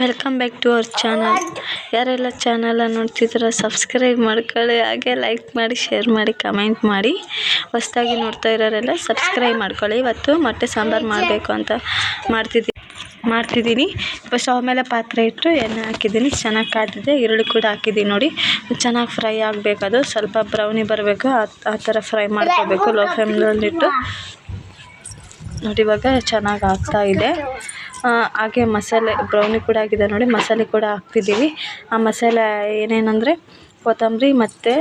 Welcome back to our channel ಯಾರೆಲ್ಲ channel ನೋಡ್ತಿದ್ದೀರ subscribe ಮಾಡ್ಕೊಳ್ಳಿ, ಹಾಗೆ ಲೈಕ್ ಮಾಡಿ ಶೇರ್ ಮಾಡಿ ಕಮೆಂಟ್ ಮಾಡಿ. ಹೊಸ್ದಾಗಿ ನೋಡ್ತಾ ಇರೋರೆಲ್ಲ ಸಬ್ಸ್ಕ್ರೈಬ್ ಮಾಡ್ಕೊಳ್ಳಿ. ಇವತ್ತು ಮೊಟ್ಟೆ ಸಾಂಬಾರು ಮಾಡಬೇಕು ಅಂತ ಮಾಡ್ತಿದ್ದೀನಿ ಮಾಡ್ತಿದ್ದೀನಿ. ಫಸ್ಟ್ ಆಮೇಲೆ ಮೇಲೆ ಪಾತ್ರೆ ಇಟ್ಟು ಎಣ್ಣೆ ಹಾಕಿದ್ದೀನಿ. ಚೆನ್ನಾಗಿ ಕಾದಿದೆ ಈರುಳ್ಳಿ ಕೂಡ ಹಾಕಿದ್ದೀನಿ ನೋಡಿ. ಚೆನ್ನಾಗಿ ಫ್ರೈ ಆಗಬೇಕದು ಸ್ವಲ್ಪ ಬ್ರೌನಿ ಬರಬೇಕು. ಆ ಥರ ಫ್ರೈ ಮಾಡ್ಕೋಬೇಕು. ಲೋ ಫ್ಲೇಮ್ನಲ್ಲಿಟ್ಟು ನೋಡಿ ಇವಾಗ ಚೆನ್ನಾಗಿ ಆಗ್ತಾ ಇದೆ. ಹಾಗೆ ಮಸಾಲೆ ಬ್ರೌನಿ ಕೂಡ ಆಗಿದೆ ನೋಡಿ, ಮಸಾಲೆ ಕೂಡ ಹಾಕ್ತಿದ್ದೀವಿ. ಆ ಮಸಾಲೆ ಏನೇನಂದರೆ ಕೊತ್ತಂಬರಿ ಮತ್ತು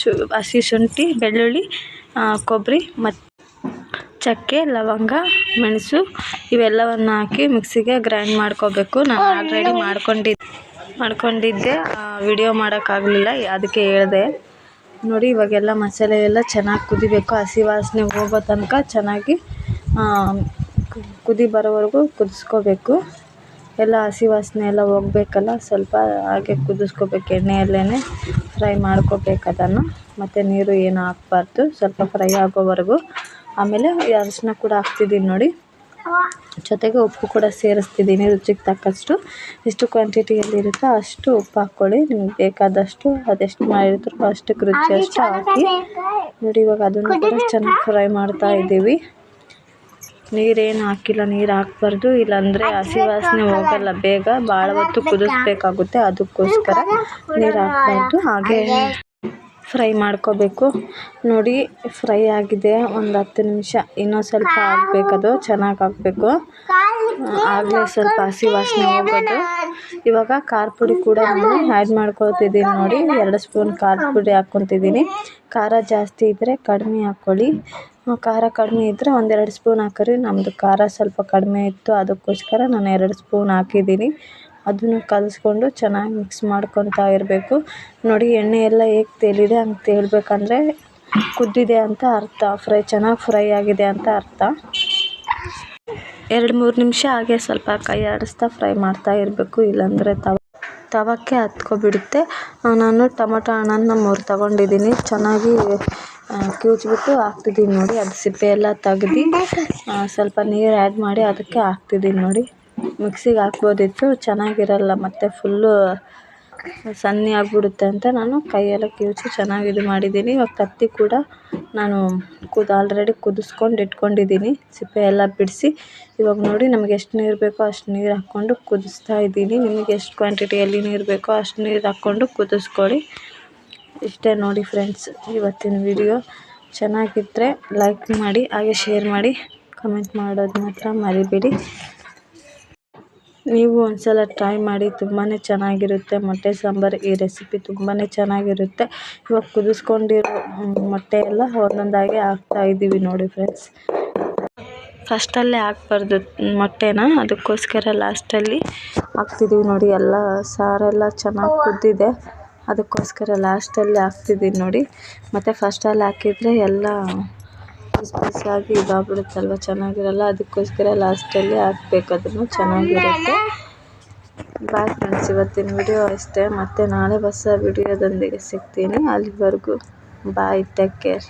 ಶು, ಹಸಿ ಶುಂಠಿ, ಬೆಳ್ಳುಳ್ಳಿ ಕೊಬ್ಬರಿ ಮತ್ತು ಚಕ್ಕೆ, ಲವಂಗ, ಮೆಣಸು ಇವೆಲ್ಲವನ್ನು ಹಾಕಿ ಮಿಕ್ಸಿಗೆ ಗ್ರೈಂಡ್ ಮಾಡ್ಕೋಬೇಕು. ನಾನು ಆಲ್ರೆಡಿ ಮಾಡ್ಕೊಂಡಿದ್ದೆ. ಮಾಡ್ಕೊಂಡಿದ್ದೆ ವಿಡಿಯೋ ಮಾಡೋಕ್ಕಾಗಲಿಲ್ಲ, ಅದಕ್ಕೆ ಹೇಳಿದೆ. ನೋಡಿ, ಇವಾಗೆಲ್ಲ ಮಸಾಲೆ ಎಲ್ಲ ಚೆನ್ನಾಗಿ ಕುದಿಬೇಕು. ಹಸಿ ವಾಸನೆ ಹೋಗೋ ತನಕ ಚೆನ್ನಾಗಿ ಕುದಿ ಬರೋವರೆಗೂ ಕುದಿಸ್ಕೋಬೇಕು. ಎಲ್ಲ ಹಸಿ ವಾಸನೆ ಎಲ್ಲ ಹೋಗ್ಬೇಕಲ್ಲ ಸ್ವಲ್ಪ ಹಾಗೆ ಕುದಿಸ್ಕೋಬೇಕು ಎಣ್ಣೆಯಲ್ಲೇ ಫ್ರೈ ಮಾಡ್ಕೋಬೇಕು ಅದನ್ನು. ಮತ್ತು ನೀರು ಏನು ಹಾಕ್ಬಾರ್ದು ಸ್ವಲ್ಪ ಫ್ರೈ ಆಗೋವರೆಗೂ. ಆಮೇಲೆ ಈ ಅರಿಶಿನ ಕೂಡ ಹಾಕ್ತಿದ್ದೀನಿ ನೋಡಿ. ಜೊತೆಗೆ ಉಪ್ಪು ಕೂಡ ಸೇರಿಸ್ತಿದ್ದೀನಿ ರುಚಿಗೆ ತಕ್ಕಷ್ಟು. ಎಷ್ಟು ಕ್ವಾಂಟಿಟಿಯಲ್ಲಿರುತ್ತೋ ಅಷ್ಟು ಉಪ್ಪು ಹಾಕ್ಕೊಳ್ಳಿ. ನಿಮ್ಗೆ ಬೇಕಾದಷ್ಟು ಅದೆಷ್ಟು ಮಾಡಿರ್ತೀರೋ ಅಷ್ಟಕ್ಕೆ ರುಚಿ ಅಷ್ಟು ಹಾಕಿ ನೋಡಿ ಇವಾಗ ಅದನ್ನು ಕೂಡ ಚೆನ್ನಾಗಿ ಫ್ರೈ ಮಾಡ್ತಾ ಇದ್ದೀವಿ. ನೀರೇನು ಹಾಕಿಲ್ಲ ನೀರು ಹಾಕ್ಬಾರ್ದು. ಇಲ್ಲಾಂದರೆ ಹಸಿ ವಾಸನೆ ಹೋಗಲ್ಲ ಬೇಗ ಭಾಳ ಹೊತ್ತು ಕುದಿಸ್ಬೇಕಾಗುತ್ತೆ. ಅದಕ್ಕೋಸ್ಕರ ನೀರು ಹಾಕ್ಬಾರ್ದು. ಹಾಗೆ ಫ್ರೈ ಮಾಡ್ಕೋಬೇಕು. ನೋಡಿ, ಫ್ರೈ ಆಗಿದೆ. ಒಂದು ಹತ್ತು ನಿಮಿಷ. ಇನ್ನೂ ಸ್ವಲ್ಪ ಆಗಬೇಕದು. ಚೆನ್ನಾಗಿ ಆಗಬೇಕು. ಆಗಲೇ ಸ್ವಲ್ಪ ಹಸಿ ವಾಸನೆ ಹೋಗೋದು. ಇವಾಗ ಖಾರ ಪುಡಿ ಕೂಡ ನಾನು ಆ್ಯಡ್ ಮಾಡ್ಕೊಳ್ತಿದ್ದೀನಿ ನೋಡಿ. ಎರಡು ಸ್ಪೂನ್ ಖಾರ ಪುಡಿ ಹಾಕ್ಕೊತಿದ್ದೀನಿ ಖಾರ ಜಾಸ್ತಿ ಇದ್ದರೆ ಕಡಿಮೆ ಹಾಕ್ಕೊಳ್ಳಿ. ಖಾರ ಕಡಿಮೆ ಇದ್ದರೆ ಒಂದೆರಡು ಸ್ಪೂನ್ ಹಾಕಿರಿ. ನಮ್ಮದು ಖಾರ ಸ್ವಲ್ಪ ಕಡಿಮೆ ಇತ್ತು. ಅದಕ್ಕೋಸ್ಕರ ನಾನು ಎರಡು ಸ್ಪೂನ್ ಹಾಕಿದ್ದೀನಿ. ಅದನ್ನು ಕಲಸ್ಕೊಂಡು ಚೆನ್ನಾಗಿ ಮಿಕ್ಸ್ ಮಾಡ್ಕೊತಾ ಇರಬೇಕು. ನೋಡಿ, ಎಣ್ಣೆ ಎಲ್ಲ ಹೇಗೆ ತೇಲಿದೆ ಹಂಗೆ ತೇಲಬೇಕಂದ್ರೆ ಕುದ್ದಿದೆ ಅಂತ ಅರ್ಥ. ಫ್ರೈ, ಚೆನ್ನಾಗಿ ಫ್ರೈ ಆಗಿದೆ ಅಂತ ಅರ್ಥ. ಎರಡು ಮೂರು ನಿಮಿಷ ಹಾಗೆ ಸ್ವಲ್ಪ ಕೈ ಆಡಿಸ್ತಾ ಫ್ರೈ ಮಾಡ್ತಾ ಇರಬೇಕು, ಇಲ್ಲಾಂದರೆ ತವ, ತವಕ್ಕೆ ಹತ್ಕೊಬಿಡುತ್ತೆ. ನಾನು ಟೊಮೊಟೊ ಹಣ್ಣನ್ನು ಮೂರು ತಗೊಂಡಿದ್ದೀನಿ. ಚೆನ್ನಾಗಿ ಕಿವುಚ್ಬಿಟ್ಟು ಹಾಕ್ತಿದ್ದೀನಿ ನೋಡಿ. ಅದು ಸಿಪ್ಪೆ ಎಲ್ಲ ತೆಗ್ದು ಸ್ವಲ್ಪ ನೀರು ಆ್ಯಡ್ ಮಾಡಿ ಅದಕ್ಕೆ ಹಾಕ್ತಿದ್ದೀನಿ ನೋಡಿ. ಮಿಕ್ಸಿಗೆ ಹಾಕ್ಬೋದಿತ್ತು, ಚೆನ್ನಾಗಿರಲ್ಲ, ಮತ್ತು ಫುಲ್ಲು ಸನ್ನಿ ಆಗಿಬಿಡುತ್ತೆ ಅಂತ ನಾನು ಕೈಯೆಲ್ಲ ಕಿವುಚಿ ಚೆನ್ನಾಗಿ ಇದು ಮಾಡಿದ್ದೀನಿ. ಇವಾಗ ಕತ್ತಿ ಕೂಡ ನಾನು ಕುದ್ ಆಲ್ರೆಡಿ ಕುದಿಸ್ಕೊಂಡು ಇಟ್ಕೊಂಡಿದ್ದೀನಿ, ಸಿಪ್ಪೆ ಎಲ್ಲ ಬಿಡಿಸಿ. ಇವಾಗ ನೋಡಿ ನಮಗೆ ಎಷ್ಟು ನೀರು ಬೇಕೋ ಅಷ್ಟು ನೀರು ಹಾಕ್ಕೊಂಡು ಕುದಿಸ್ತಾ ಇದ್ದೀನಿ. ನಿಮಗೆ ಎಷ್ಟು ಕ್ವಾಂಟಿಟಿಯಲ್ಲಿ ನೀರು ಬೇಕೋ ಅಷ್ಟು ನೀರು ಹಾಕ್ಕೊಂಡು ಕುದಿಸ್ಕೊಳ್ಳಿ. ಇಷ್ಟೇ ನೋಡಿ ಫ್ರೆಂಡ್ಸ್ ಇವತ್ತಿನ ವಿಡಿಯೋ ಚೆನ್ನಾಗಿದ್ದರೆ ಲೈಕ್ ಮಾಡಿ, ಹಾಗೆ ಶೇರ್ ಮಾಡಿ ಕಮೆಂಟ್ ಮಾಡೋದು ಮಾತ್ರ ಮರಿಬೇಡಿ. ನೀವು ಒಂದ್ಸಲ ಟ್ರೈ ಮಾಡಿ ತುಂಬಾ ಚೆನ್ನಾಗಿರುತ್ತೆ. ಮೊಟ್ಟೆ, ಸಾಂಬಾರು ಈ ರೆಸಿಪಿ ತುಂಬಾ ಚೆನ್ನಾಗಿರುತ್ತೆ. ಇವಾಗ ಕುದಿಸ್ಕೊಂಡಿರೋ ಮೊಟ್ಟೆ ಎಲ್ಲ ಒಂದೊಂದಾಗಿ ಹಾಕ್ತಾ ಇದ್ದೀವಿ ನೋಡಿ ಫ್ರೆಂಡ್ಸ್ ಫಸ್ಟಲ್ಲೇ ಹಾಕ್ಬಾರ್ದು ಮೊಟ್ಟೆನ. ಅದಕ್ಕೋಸ್ಕರ ಲಾಸ್ಟಲ್ಲಿ ಹಾಕ್ತಿದ್ದೀವಿ ನೋಡಿ. ಎಲ್ಲ ಸಾರೆಲ್ಲ ಚೆನ್ನಾಗಿ ಕುದ್ದಿದೆ. ಅದಕ್ಕೋಸ್ಕರ ಲಾಸ್ಟಲ್ಲಿ ಹಾಕ್ತಿದ್ದೀನಿ ನೋಡಿ. ಮತ್ತು ಫಸ್ಟಲ್ಲಿ ಹಾಕಿದರೆ ಎಲ್ಲ ಪೀಸ್ ಇದಾಗ್ಬಿಡುತ್ತೆ ಇದಾಗ್ಬಿಡುತ್ತಲ್ವ? ಚೆನ್ನಾಗಿರಲ್ಲ, ಅದಕ್ಕೋಸ್ಕರ ಲಾಸ್ಟಲ್ಲಿ ಹಾಕ್ಬೇಕು. ಅದನ್ನು ಚೆನ್ನಾಗಿರುತ್ತೆ. ಬಾಯ್ ಫ್ರೆಂಡ್ಸ್ ಇವತ್ತಿನ ವಿಡಿಯೋ ಅಷ್ಟೇ. ಮತ್ತು ನಾಳೆ ಹೊಸ ವಿಡಿಯೋದೊಂದಿಗೆ ಸಿಗ್ತೀನಿ. ಅಲ್ಲಿವರೆಗೂ ಬಾಯ್ ಟೇಕ್ ಕೇರ್